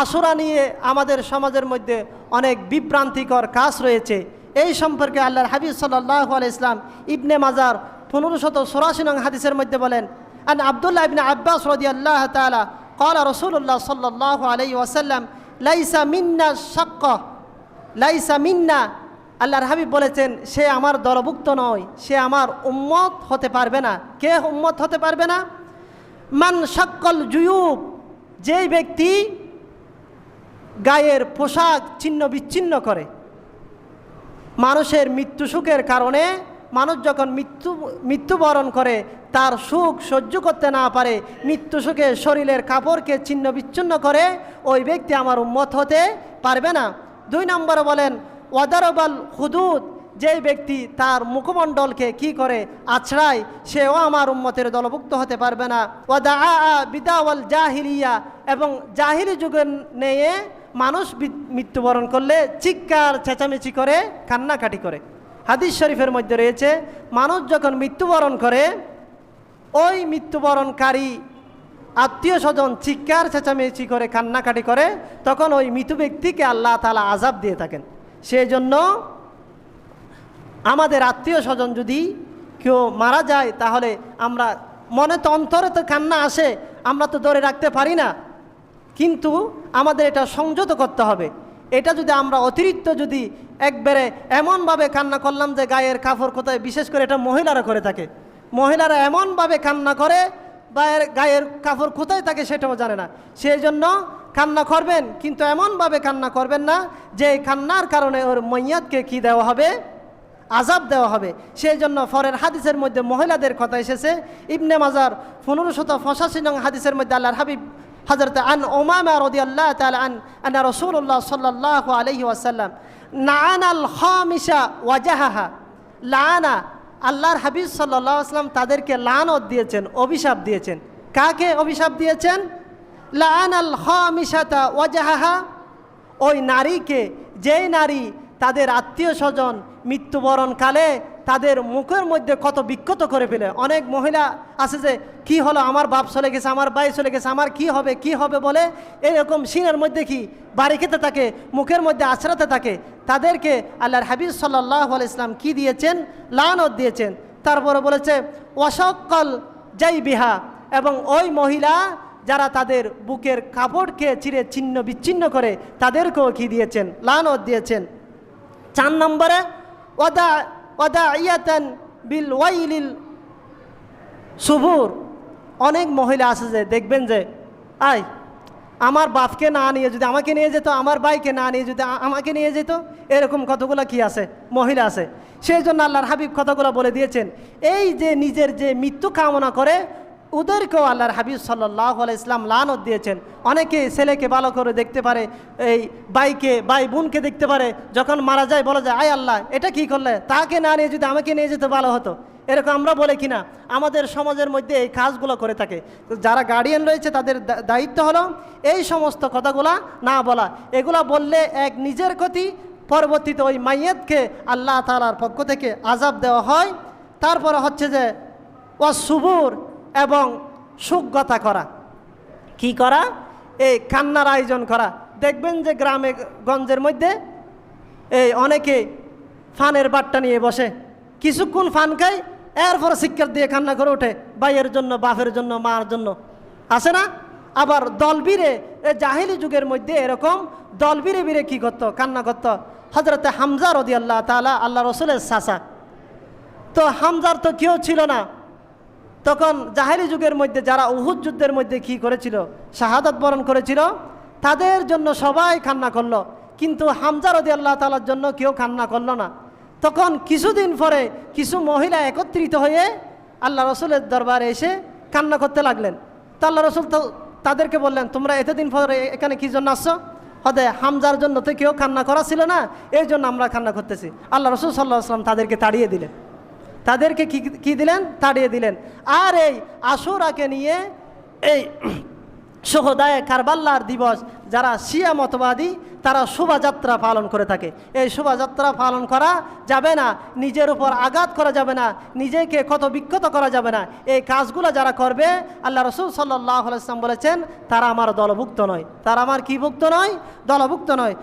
Ashura নিয়ে আমাদের সমাজের মধ্যে অনেক বিভ্রান্তিকর কাজ রয়েছে। এই সম্পর্কে আল্লাহর হাবিজ সাল্লাহ আল ইসলাম ইবনে মাজার পনেরোশত সরাসি নং হাদিসের মধ্যে বলেন, আন আবদুল্লাহ ইবনে আব্বাস রদি আল্লাহ তালা কলা রসুল্লাহ সাল্লাহ আলি ওয়াসাল্লাম, লাইসা মিন্না সাক্ক লাইসা মিন্না। আল্লাহর হাবিব বলেছেন, সে আমার দলভুক্ত নয়, সে আমার উম্মত হতে পারবে না। কে উম্মত হতে পারবে না? মান সক্কল জুয়ুব, যেই ব্যক্তি গায়ের পোশাক ছিন্ন বিচ্ছিন্ন করে। মানুষের মৃত্যু সুখের কারণে মানুষ যখন মৃত্যু, মৃত্যুবরণ করে, তার সুখ সহ্য করতে না পারে, মৃত্যু সুখে শরীরের কাপড়কে ছিন্ন বিচ্ছিন্ন করে, ওই ব্যক্তি আমার উন্মত হতে পারবে না। দুই নম্বরে বলেন, ওয়াদারবাল হুদুদ, যেই ব্যক্তি তার মুখমণ্ডলকে কি করে আছড়ায়, সেও আমার উম্মতের দলভুক্ত হতে পারবে না। ওয়াদা বিদাওয়াল জাহিলিয়া, এবং জাহিলি যুগের নিয়ে মানুষ মৃত্যুবরণ করলে চিৎকার, চেঁচামেচি করে, কান্নাকাটি করে। হাদিস শরীফের মধ্যে রয়েছে, মানুষ যখন মৃত্যুবরণ করে, ওই মৃত্যুবরণকারী আত্মীয় স্বজন চিৎকার, চেঁচামেচি করে, কান্নাকাটি করে, তখন ওই মৃত ব্যক্তিকে আল্লাহ তালা আজাব দিয়ে থাকেন। সেই জন্য আমাদের আত্মীয় স্বজন যদি কেউ মারা যায়, তাহলে আমরা মনে তো অন্তরে তো কান্না আসে, আমরা তো ধরে রাখতে পারি না। কিন্তু আমাদের এটা সংযত করতে হবে। এটা যদি আমরা অতিরিক্ত যদি একবারে এমনভাবে কান্না করলাম যে গায়ের কাপড় কোথায়, বিশেষ করে এটা মহিলারা করে থাকে। মহিলারা এমনভাবে কান্না করে বা এর গায়ের কাপড় কোথায় থাকে সেটাও জানে না। সেই জন্য কান্না করবেন, কিন্তু এমনভাবে কান্না করবেন না যে কান্নার কারণে ওর মৈয়াদকে কি দেওয়া হবে? আজাব দেওয়া হবে। সেই জন্য ফরের হাদিসের মধ্যে মহিলাদের কথা এসেছে। ইবনে মাজার পনেরো শত পঁচাশি নং হাদিসের মধ্যে আল্লাহর হাবিব হজরত আন ওমামা রদি আল্লাহ তাল রসুল্লাহ সাল্লাহ আলহি ওয়াসাল্লাম নান আল খামিসা ওয়াজাহা লানা আল্লাহর হাবিব সাল্লাহ আসলাম তাদেরকে লানত দিয়েছেন, অভিশাপ দিয়েছেন। কাকে অভিশাপ দিয়েছেন? লান আল খামিসাতা ওয়াজাহা ওই নারীকে, যেই নারী তাদের আত্মীয় স্বজন মৃত্যুবরণকালে তাদের মুখের মধ্যে কত বিক্ষত করে ফেলে। অনেক মহিলা আছে যে, কি হলো? আমার বাপ চলে গেছে, আমার বাই চলে গেছে, আমার কি হবে কি হবে? বলে এরকম সিনের মধ্যে কি বাড়ি খেতে থাকে, মুখের মধ্যে আছড়াতে থাকে। তাদেরকে আল্লাহর হাবিজ সাল্লাহ ইসলাম কি দিয়েছেন? লানত দিয়েছেন। তারপরে বলেছে অসকল যাই বিহা এবং ওই মহিলা যারা তাদের বুকের কাপড়কে চিরে ছিন্ন বিচ্ছিন্ন করে, তাদেরকেও কি দিয়েছেন? লানত দিয়েছেন। চার নম্বরে ওদা ওদা ইয়াতেন বিল ওয়াইলিল সুবুর। অনেক মহিলা আছে যে, দেখবেন যে, আয়, আমার বাপকে না নিয়ে যদি আমাকে নিয়ে যেত, আমার ভাইকে না নিয়ে যদি আমাকে নিয়ে যেত, এরকম কতগুলো কি আছে? মহিলা আছে। সেই জন্য আল্লাহর হাবিব কথাগুলো বলে দিয়েছেন, এই যে নিজের যে মৃত্যু কামনা করে ওদেরকেও আল্লাহর হাবিব সাল্লাহ ইসলাম লানত দিয়েছেন। অনেকে ছেলেকে ভালো করে দেখতে পারে, এই বাইকে ভাই বোনকে দেখতে পারে, যখন মারা যায় বলা যায়, আয় আল্লাহ, এটা কি করলে? তাকে না নিয়ে যদি আমাকে নিয়ে যেতে ভালো হতো? এরকম আমরা বলে কিনা, আমাদের সমাজের মধ্যে এই কাজগুলো করে থাকে। যারা গার্ডিয়ান রয়েছে, তাদের দায়িত্ব হলো এই সমস্ত কথাগুলা না বলা। এগুলা বললে এক নিজের ক্ষতি, পরবর্তীতে ওই মাইয়েতকে আল্লাহ তালার পক্ষ থেকে আজাব দেওয়া হয়। তারপরে হচ্ছে যে অশুভুর এবং সুজ্ঞতা করা। কি করা? এই কান্নার আয়োজন করা। দেখবেন যে গ্রামে, গঞ্জের মধ্যে এই অনেকে ফানের বাট্টা নিয়ে বসে। কিছুক্ষণ ফান খায়, এরপরে শিক্ষার দিয়ে কান্না করে ওঠে, ভাইয়ের জন্য, বাপের জন্য, মার জন্য। আছে না? আবার দলবীরে জাহিলি যুগের মধ্যে এরকম দলবীরে বীরে কি করত, কান্না করত? হজরতে হামজা রদি আল্লাহ তালা আল্লাহ রসুলের চাষা তো হামজার তো কেউ ছিল না। তখন জাহেরি যুগের মধ্যে যারা উহুদ যুদ্ধের মধ্যে কি করেছিল? শাহাদত বরণ করেছিল, তাদের জন্য সবাই কান্না করল। কিন্তু হামজা রদি আল্লাহ তালার জন্য কেউ কান্না করল না। তখন কিছুদিন পরে কিছু মহিলা একত্রিত হয়ে আল্লাহ রসুলের দরবারে এসে কান্না করতে লাগলেন। তো আল্লাহ রসুল তো তাদেরকে বললেন, তোমরা এতদিন পরে এখানে কি জন্য আসছো? হদে হামজার জন্য তো কেউ কান্না করা ছিল না এই জন্য আমরা কান্না করতেছি। আল্লাহ রসুল সাল্লাহ আসলাম তাদেরকে তাড়িয়ে দিলেন। তাদেরকে কি দিলেন? তাড়িয়ে দিলেন। আর এই আশুরাকে নিয়ে এই সোহদায় কারবাল্লার দিবস, যারা শিয়া মতবাদী, তারা শোভাযাত্রা পালন করে থাকে। এই শোভাযাত্রা পালন করা যাবে না, নিজের উপর আঘাত করা যাবে না, নিজেকে কত বিক্ষত করা যাবে না। এই কাজগুলো যারা করবে, আল্লাহ রসুল সাল্লাহ আলাইসলাম বলেছেন, তারা আমার দলভুক্ত নয়। তারা আমার কি ভুক্ত নয়? দলভুক্ত নয়।